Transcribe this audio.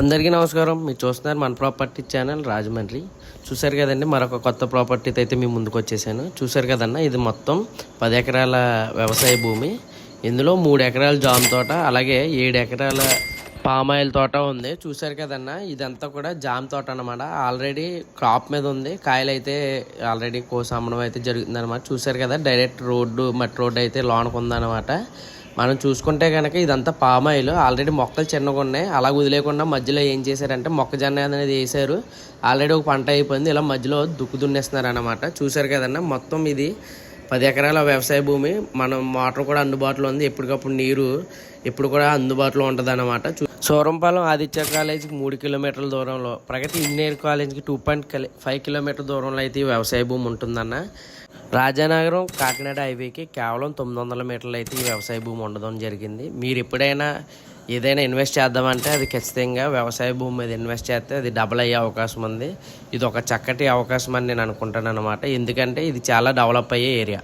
అందరికీ నమస్కారం. మీరు చూస్తున్నారు మన ప్రాపర్టీ ఛానల్ రాజమండ్రి. చూశారు కదండి మరొక కొత్త ప్రాపర్టీతో అయితే మీ ముందుకు వచ్చేసాను. చూశారు కదన్న ఇది మొత్తం పది ఎకరాల వ్యవసాయ భూమి. ఇందులో మూడు ఎకరాల జామ తోట అలాగే ఏడు ఎకరాల పామాయిల్ తోట ఉంది. చూశారు కదన్న ఇదంతా కూడా జామ తోట అనమాట ఆల్రెడీ క్రాప్ మీద ఉంది. కాయలు అయితే ఆల్రెడీ కోసి అమ్మడం అయితే జరుగుతుంది అనమాట చూశారు కదా డైరెక్ట్ రోడ్డు మట్టి రోడ్డు అయితే లోనకు ఉందన్నమాట మనం చూసుకుంటే కనుక ఇదంతా పామ్ ఆయిల్. ఆల్రెడీ మొక్కలు చిన్నగా ఉన్నాయి. అలా వదిలేకుండా మధ్యలో ఏం చేశారంటే మొక్కజొన్న అనేది వేసారు ఆల్రెడీ ఒక పంట అయిపోయింది. ఇలా మధ్యలో దుక్కు దున్నేస్తున్నారు అనమాట చూశారు కదన్నా మొత్తం ఇది పది ఎకరాల వ్యవసాయ భూమి. మనం మోటార్ కూడా అందుబాటులో ఉంది. ఎప్పటికప్పుడు నీరు ఎప్పుడు కూడా అందుబాటులో ఉంటుంది అనమాట సూరంపాలెం ఆదిత్య కాలేజీకి మూడు కిలోమీటర్ల దూరంలో ప్రగతి ఇంజనీర్ కాలేజీకి టూ పాయింట్ ఫైవ్ కిలోమీటర్ దూరంలో అయితే ఈ వ్యవసాయ భూమి ఉంటుందన్న. రాజానగరం కాకినాడ హైవేకి కేవలం తొమ్మిది వందల మీటర్లు అయితే ఈ వ్యవసాయ భూమి ఉండడం జరిగింది. మీరు ఎప్పుడైనా ఏదైనా ఇన్వెస్ట్ చేద్దామంటే అది ఖచ్చితంగా వ్యవసాయ భూమి మీద ఇన్వెస్ట్ చేస్తే అది డబుల్ అయ్యే అవకాశం ఉంది. ఇది ఒక చక్కటి అవకాశం అని నేను అనుకుంటాను అనమాట ఎందుకంటే ఇది చాలా డెవలప్ అయ్యే ఏరియా.